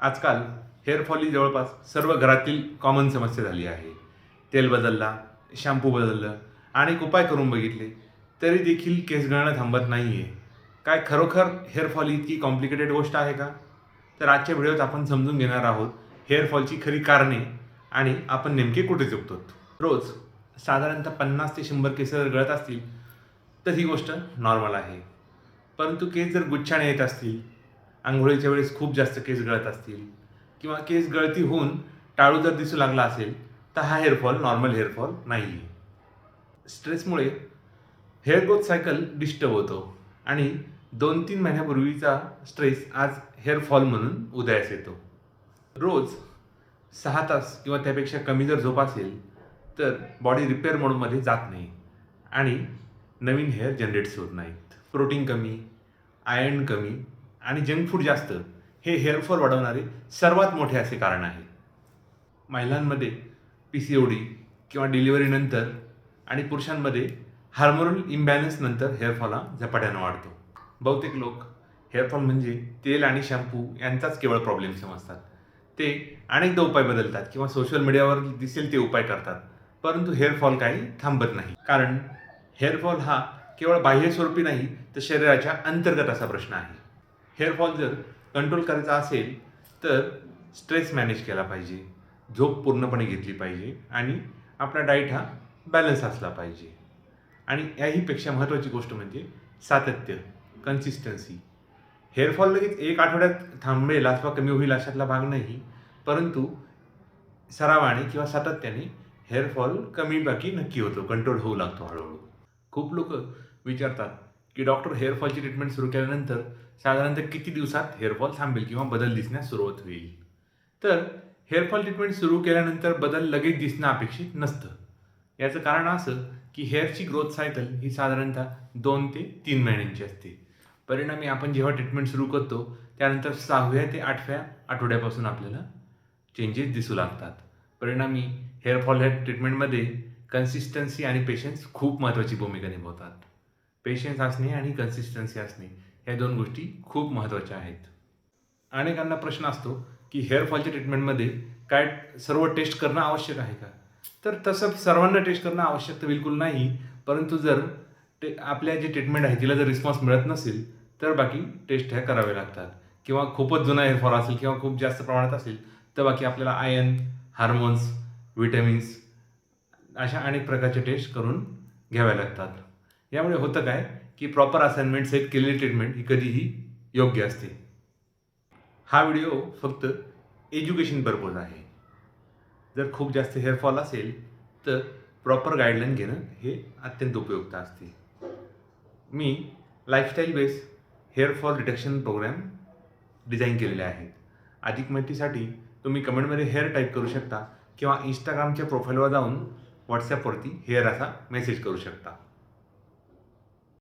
आजकाल हेअरफॉल ही जवळपास सर्व घरातील कॉमन समस्या झाली आहे. तेल बदलला शॅम्पू बदललं अनेक उपाय करून बघितले तरी देखील केस गळणं थांबत नाही आहे काय खरोखर हेअरफॉल ही इतकी कॉम्प्लिकेटेड गोष्ट आहे का? तर आजच्या व्हिडिओत आपण समजून घेणार आहोत हेअरफॉलची खरी कारणे आणि आपण नेमके कुठे चुकतो? रोज साधारणतः पन्नास ते शंभर केस जर गळत असतील तर ही गोष्ट नॉर्मल आहे. परंतु केस जर गुच्छाने येत असतील आंघोळीच्या वेळेस खूप जास्त केस गळत असतील किंवा केस गळती होऊन टाळू जर दिसू लागला असेल तर हा हेअरफॉल नॉर्मल हेअरफॉल नाही आहे स्ट्रेसमुळे हेअर ग्रोथ सायकल डिस्टर्ब होतो आणि दोन तीन महिन्यापूर्वीचा स्ट्रेस आज हेअरफॉल म्हणून उदयास येतो. रोज सहा तास किंवा त्यापेक्षा कमी जर झोप असेल तर बॉडी रिपेअर मोडमध्ये जात नाही आणि नवीन हेअर जनरेट्स होत नाहीत. प्रोटीन कमी आयर्न कमी आणि जंक फूड जास्त हे हेअरफॉल वाढवणारे सर्वात मोठे असे कारण आहे. महिलांमध्ये पी सी ओ डी किंवा डिलिव्हरीनंतर आणि पुरुषांमध्ये हार्मोनल इम्बॅलन्स नंतर हेअरफॉल हा झपाट्यानं वाढतो. बहुतेक लोक हेअरफॉल म्हणजे तेल आणि शॅम्पू यांचाच केवळ प्रॉब्लेम समजतात. ते अनेकदा उपाय बदलतात किंवा सोशल मीडियावर दिसेल ते उपाय करतात परंतु हेअरफॉल काही थांबत नाही. कारण हेअरफॉल हा केवळ बाह्यस्वरूपी नाही तर शरीराच्या अंतर्गत असा प्रश्न आहे. हेअरफॉल जर कंट्रोल करायचा असेल तर स्ट्रेस मॅनेज केला पाहिजे. झोप पूर्णपणे घेतली पाहिजे आणि आपला डाईट हा बॅलन्स असला पाहिजे. आणि याहीपेक्षा महत्त्वाची गोष्ट म्हणजे सातत्य कन्सिस्टन्सी हेअरफॉल लगेच एक आठवड्यात थांबेल अथवा कमी होईल अशातला भाग नाही परंतु सरावाने किंवा सातत्याने हेअरफॉल कमी बाकी नक्की होतो कंट्रोल होऊ लागतो हळूहळू. खूप लोक विचारतात की डॉक्टर हेअरफॉलची ट्रीटमेंट सुरू केल्यानंतर साधारणतः किती दिवसात हेअरफॉल थांबेल किंवा बदल दिसण्यास सुरुवात होईल? तर हेअरफॉल ट्रीटमेंट सुरू केल्यानंतर बदल लगेच दिसणं अपेक्षित नसतं. याचं कारण असं की हेअरची ग्रोथ सायकल ही साधारणतः दोन ते तीन महिन्यांची असते. परिणामी आपण जेव्हा ट्रीटमेंट सुरू करतो त्यानंतर सहाव्या ते आठव्या आठवड्यापासून आपल्याला चेंजेस दिसू लागतात. परिणामी हेअरफॉल हेअर ट्रीटमेंटमध्ये कन्सिस्टन्सी आणि पेशन्स खूप महत्त्वाची भूमिका निभावतात. पेशन्स असणे आणि कन्सिस्टन्सी असणे ह्या दोन गोष्टी खूप महत्त्वाच्या आहेत. अनेकांना प्रश्न असतो की हेअरफॉलच्या ट्रीटमेंटमध्ये काय सर्व टेस्ट करणं आवश्यक आहे का? तर तसं सर्वांना टेस्ट करणं आवश्यक तर बिलकुल नाही परंतु जर ते आपल्या जे ट्रीटमेंट आहे तिला जर रिस्पॉन्स मिळत नसेल तर बाकी टेस्ट ह्या कराव्या लागतात. किंवा खूपच जुना हेअरफॉल असेल किंवा खूप जास्त प्रमाणात असेल तर बाकी आपल्याला आयन हार्मोन्स विटॅमिन्स अशा अनेक प्रकारचे टेस्ट करून घ्याव्या लागतात. यामुळे होतं काय की प्रॉपर असाइनमेंट सेट केलेली ट्रीटमेंट ही कधीही योग्य असते. हा व्हिडिओ फक्त एज्युकेशन पर्पज आहे. जर खूप जास्त हेअरफॉल असेल तर प्रॉपर गाईडलाईन घेणं हे अत्यंत उपयुक्त असते. मी lifestyle base hair fall reduction programme design केलेले आहेत अधिक माहितीसाठी तुम्ही कमेंटमध्ये हेअर टाईप करू शकता किंवा इंस्टाग्रामच्या प्रोफाईलवर जाऊन व्हॉट्सॲपवरती हेअर असा मेसेज करू शकता.